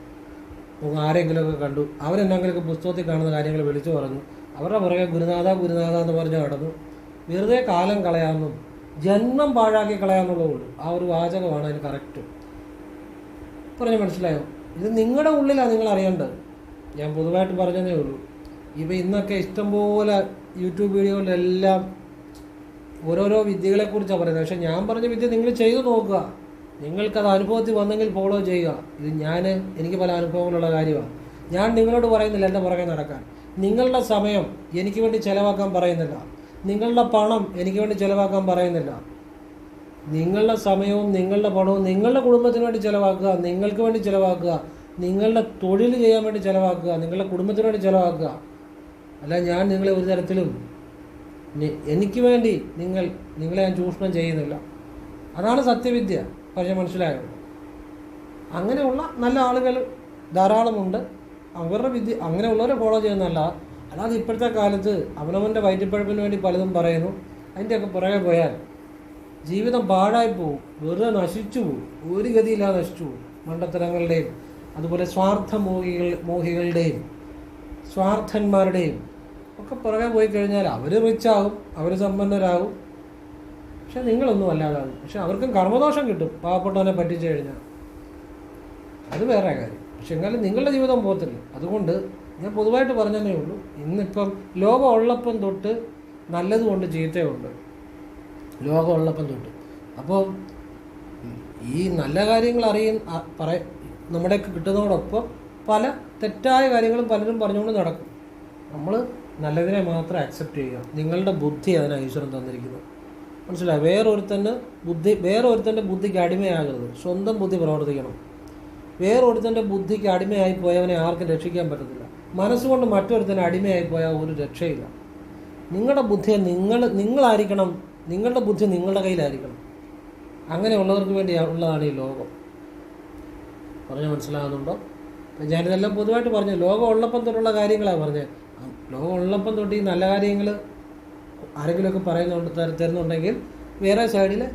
Speaker 1: ആരെങ്കിലുമൊക്കെ കണ്ടു അവരെന്നെങ്കിലൊക്കെ പുസ്തകത്തിൽ കാണുന്ന കാര്യങ്ങൾ വിളിച്ചു പറഞ്ഞു അവരുടെ പുറകെ ഗുരുനാഥ ഗുരുനാഥ എന്ന് പറഞ്ഞ് നടന്നു. വെറുതെ കാലം കളയാമെന്നും ജന്മം പാഴാക്കി കളയാമെന്നുള്ളതുകൊണ്ട് ആ ഒരു വാചകമാണ് അതിന് കറക്റ്റ് പറഞ്ഞ് മനസ്സിലായോ? ഇത് നിങ്ങളുടെ ഉള്ളിലാണ് നിങ്ങൾ അറിയേണ്ടത്. ഞാൻ പൊതുവായിട്ട് പറഞ്ഞതേ ഉള്ളൂ. ഇപ്പം ഇന്നൊക്കെ ഇഷ്ടംപോലെ യൂട്യൂബ് വീഡിയോകളിലെല്ലാം ഓരോരോ വിദ്യകളെക്കുറിച്ചാണ് പറയുന്നത്. പക്ഷേ ഞാൻ പറഞ്ഞ വിദ്യ നിങ്ങൾ ചെയ്തു നോക്കുക. നിങ്ങൾക്കത് അനുഭവത്തിൽ വന്നെങ്കിൽ ഫോളോ ചെയ്യുക. ഇത് ഞാൻ എനിക്ക് പല അനുഭവങ്ങളുള്ള കാര്യമാണ്. ഞാൻ നിങ്ങളോട് പറയുന്നില്ല എന്റെ പുറകെ നടക്കാൻ. നിങ്ങളുടെ സമയം എനിക്ക് വേണ്ടി ചിലവാക്കാൻ പറയുന്നില്ല. നിങ്ങളുടെ പണം എനിക്ക് വേണ്ടി ചിലവാക്കാൻ പറയുന്നില്ല. നിങ്ങളുടെ സമയവും നിങ്ങളുടെ പണവും നിങ്ങളുടെ കുടുംബത്തിന് വേണ്ടി ചിലവാക്കുക നിങ്ങൾക്ക് വേണ്ടി ചിലവാക്കുക നിങ്ങളുടെ തൊഴിൽ ചെയ്യാൻ വേണ്ടി ചിലവാക്കുക നിങ്ങളുടെ കുടുംബത്തിന് വേണ്ടി ചിലവാക്കുക. അല്ല ഞാൻ നിങ്ങളെ ഒരു തരത്തിലും എനിക്ക് വേണ്ടി നിങ്ങൾ നിങ്ങളെ ഞാൻ ചൂഷണം ചെയ്യുന്നില്ല. അതാണ് സത്യവിദ്യ. പക്ഷേ മനസ്സിലായത് അങ്ങനെയുള്ള നല്ല ആളുകൾ ധാരാളമുണ്ട്. അവരുടെ വിദ്യ അങ്ങനെയുള്ളവരെ ഫോളോ ചെയ്യുന്നതല്ല. അല്ലാതെ ഇപ്പോഴത്തെ കാലത്ത് അവനവന്റെ വയറ്റിപ്പഴപ്പിന് വേണ്ടി പലതും പറയുന്നു. അതിന്റെയൊക്കെ പുറകെ പോയാൽ ജീവിതം പാഴായി പോകും വെറുതെ നശിച്ചു പോകും ഒരു ഗതിയില്ലാതെ നശിച്ചു പോകും മണ്ടത്തരങ്ങളുടെയും അതുപോലെ സ്വാർത്ഥ മോഹികൾ മോഹികളുടെയും സ്വാർത്ഥന്മാരുടെയും ഒക്കെ പുറകെ പോയി കഴിഞ്ഞാൽ അവർ റിച്ചാകും അവർ സമ്പന്നരാകും. പക്ഷെ നിങ്ങളൊന്നും അല്ലാതാകും. പക്ഷെ അവർക്കും കർമ്മദോഷം കിട്ടും പാവപ്പെട്ടവനെ പറ്റിച്ചു കഴിഞ്ഞാൽ. അത് വേറെ കാര്യം. പക്ഷെ എന്നാലും നിങ്ങളുടെ ജീവിതം പോകത്തില്ല. അതുകൊണ്ട് ഞാൻ പൊതുവായിട്ട് പറഞ്ഞതേ ഉള്ളൂ. ഇന്നിപ്പം ലോകം ഉള്ളപ്പം തൊട്ട് നല്ലതുകൊണ്ട് ചീത്തയുണ്ട്. ലോകം ഉള്ളപ്പം തൊട്ട്. അപ്പോൾ ഈ നല്ല കാര്യങ്ങൾ അറിയും പറ നമ്മുടെയൊക്കെ കിട്ടുന്നതോടൊപ്പം പല തെറ്റായ കാര്യങ്ങളും പലരും പറഞ്ഞുകൊണ്ട് നടക്കും. നമ്മൾ നല്ലതിനെ മാത്രം അക്സെപ്റ്റ് ചെയ്യുക. നിങ്ങളുടെ ബുദ്ധി അതിന് ഈശ്വരൻ തന്നിരിക്കുന്നത് മനസ്സിലായി? വേറൊരുത്തന്റെ ബുദ്ധി വേറൊരുത്തന്റെ ബുദ്ധിക്ക് അടിമയാകരുത്. സ്വന്തം ബുദ്ധി പ്രവർത്തിക്കണം. വേറൊരുത്തന്റെ ബുദ്ധിക്ക് അടിമയായി പോയവനെ ആർക്കും രക്ഷിക്കാൻ പറ്റത്തില്ല. മനസ്സുകൊണ്ട് മറ്റൊരുത്തനെ അടിമയായി പോയാൽ ഒരു രക്ഷയില്ല. നിങ്ങളുടെ ബുദ്ധിയെ നിങ്ങൾ നിങ്ങളായിരിക്കണം നിങ്ങളുടെ ബുദ്ധി നിങ്ങളുടെ കയ്യിലായിരിക്കണം. അങ്ങനെയുള്ളവർക്ക് വേണ്ടി ഉള്ളതാണ് ഈ ലോകം. പറഞ്ഞ് മനസ്സിലാകുന്നുണ്ടോ? ഞാനിതെല്ലാം പൊതുവായിട്ട് പറഞ്ഞു ലോകം ഉള്ളപ്പം തൊട്ടുള്ള കാര്യങ്ങളാണ് പറഞ്ഞത് ലോകം ഉള്ളപ്പം തൊട്ട് ഈ നല്ല കാര്യങ്ങൾ ആരെങ്കിലുമൊക്കെ പറയുന്നുണ്ട് തര- തരുന്നുണ്ടെങ്കിൽ വേറെ സൈഡിൽ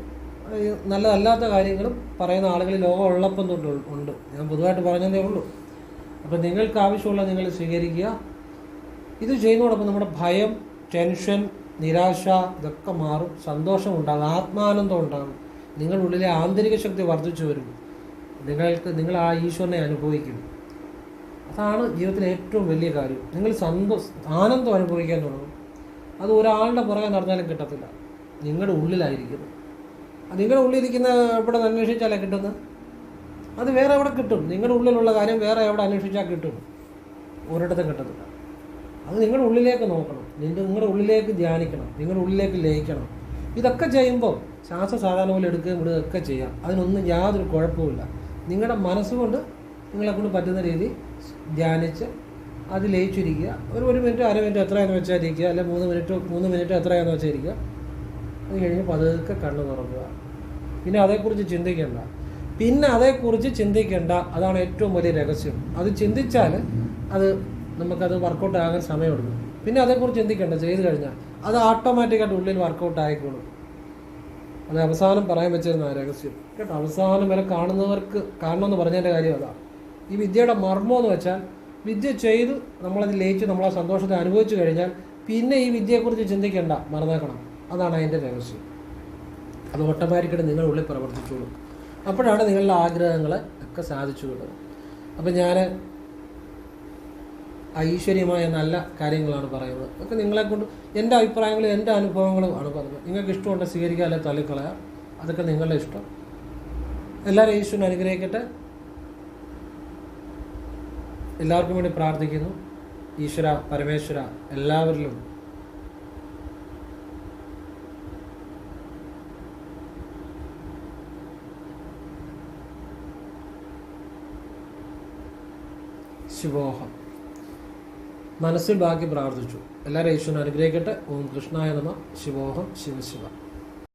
Speaker 1: നല്ലതല്ലാത്ത കാര്യങ്ങളും പറയുന്ന ആളുകൾ ലോകം ഉള്ളപ്പം തൊട്ട് ഉണ്ട്. ഞാൻ പൊതുവായിട്ട് പറഞ്ഞതേ ഉള്ളൂ. അപ്പം നിങ്ങൾക്ക് ആവശ്യമുള്ള നിങ്ങൾ സ്വീകരിക്കുക. ഇത് ചെയ്യുന്നതോടൊപ്പം നമ്മുടെ ഭയം ടെൻഷൻ നിരാശ ഇതൊക്കെ മാറും സന്തോഷം ഉണ്ടാകും ആത്മാനന്ദം ഉണ്ടാകും നിങ്ങളുടെ ഉള്ളിലെ ആന്തരിക ശക്തി വർദ്ധിച്ചു വരും. നിങ്ങൾക്ക് നിങ്ങൾ ആ ഈശ്വരനെ അനുഭവിക്കും. അതാണ് ജീവിതത്തിലെ ഏറ്റവും വലിയ കാര്യം. നിങ്ങൾ സന്തോഷ ആനന്ദം അനുഭവിക്കാൻ തുടങ്ങും. അത് ഒരാളുടെ പുറകെ നടന്നാലും കിട്ടത്തില്ല. നിങ്ങളുടെ ഉള്ളിലായിരിക്കുന്നു നിങ്ങളുടെ ഉള്ളിലിരിക്കുന്ന എവിടെ അന്വേഷിച്ചാലേ കിട്ടുന്നത്? അത് വേറെ എവിടെ കിട്ടും? നിങ്ങളുടെ ഉള്ളിലുള്ള കാര്യം വേറെ എവിടെ അന്വേഷിച്ചാൽ കിട്ടും? ഒരിടത്തും കിട്ടത്തില്ല. അത് നിങ്ങളുടെ ഉള്ളിലേക്ക് നോക്കണം. നിന്റെ നിങ്ങളുടെ ഉള്ളിലേക്ക് ധ്യാനിക്കണം. നിങ്ങളുടെ ഉള്ളിലേക്ക് ലയിക്കണം. ഇതൊക്കെ ചെയ്യുമ്പോൾ ശ്വാസം സാധാരണ പോലെ എടുക്കുകയും വിടുകയും ഒക്കെ ചെയ്യാം. അതിനൊന്നും യാതൊരു കുഴപ്പമില്ല നിങ്ങളുടെ മനസ്സുകൊണ്ട് നിങ്ങളെ കൊണ്ട് പറ്റുന്ന രീതി ധ്യാനിച്ച് അത് ലയിച്ചിരിക്കുക. ഒരു ഒരു മിനിറ്റ് അര മിനിറ്റ് എത്രയാണെന്ന് വെച്ചാൽ ഇരിക്കുക അല്ലെങ്കിൽ മൂന്ന് മിനിറ്റ് മൂന്ന് മിനിറ്റ് എത്രയാണെന്ന് വെച്ചാൽ ഇരിക്കുക അത് കഴിഞ്ഞ് പതുക്കെ കണ്ണ് തുറക്കുക. പിന്നെ അതേക്കുറിച്ച് ചിന്തിക്കേണ്ട. പിന്നെ അതേക്കുറിച്ച് ചിന്തിക്കേണ്ട. അതാണ് ഏറ്റവും വലിയ രഹസ്യം. അത് ചിന്തിച്ചാൽ അത് നമുക്കത് വർക്കൗട്ട് ആകാൻ സമയമെടുക്കും പിന്നെ അതേക്കുറിച്ച് ചിന്തിക്കേണ്ട ചെയ്ത് കഴിഞ്ഞാൽ അത് ഓട്ടോമാറ്റിക്കായിട്ട് ഉള്ളിൽ വർക്കൗട്ട് ആയിക്കോളും. അത് അവസാനം പറയാൻ വെച്ചിരുന്ന രഹസ്യം. കേട്ടോ അവസാനം വരെ കാണുന്നവർക്ക് കാണണമെന്ന് പറഞ്ഞതിന്റെ കാര്യം അതാ. ഈ വിദ്യയുടെ മർമ്മം എന്ന് വെച്ചാൽ വിദ്യ ചെയ്ത് നമ്മളത് ലയിച്ച് നമ്മൾ ആ സന്തോഷത്തെ അനുഭവിച്ചു കഴിഞ്ഞാൽ പിന്നെ ഈ വിദ്യയെക്കുറിച്ച് ചിന്തിക്കേണ്ട മറന്നേക്കണം. അതാണ് അതിന്റെ രഹസ്യം. അത് ഓട്ടോമാറ്റിക്കായിട്ട് നിങ്ങളുടെ ഉള്ളിൽ പ്രവർത്തിച്ചോളും. അപ്പോഴാണ് നിങ്ങളുടെ ആഗ്രഹങ്ങളെ ഒക്കെ സാധിച്ചു കിട്ടുന്നത് അപ്പം ഞാൻ ഐശ്വര്യമായ നല്ല കാര്യങ്ങളാണ് പറയുന്നത്. ഒക്കെ നിങ്ങളെക്കൊണ്ട് എന്റെ അഭിപ്രായങ്ങളും എന്റെ അനുഭവങ്ങളും ആണ് പറയുന്നത്. നിങ്ങൾക്ക് ഇഷ്ടമുണ്ട് സ്വീകരിക്കുക അല്ലെങ്കിൽ തള്ളിക്കളയാം അതൊക്കെ നിങ്ങളുടെ ഇഷ്ടം. എല്ലാവരും ഈശ്വരൻ അനുഗ്രഹിക്കട്ടെ. എല്ലാവർക്കും വേണ്ടി പ്രാർത്ഥിക്കുന്നു. ഈശ്വര പരമേശ്വര എല്ലാവരിലും ശിവോഹം മനസ്സിൽ ബാക്കി പ്രാർത്ഥിച്ചു. എല്ലാവരും യേശുവിനെ അനുഗ്രഹിക്കട്ടെ. ഓം കൃഷ്ണായ നമ. ശിവോഹം. ശിവശിവ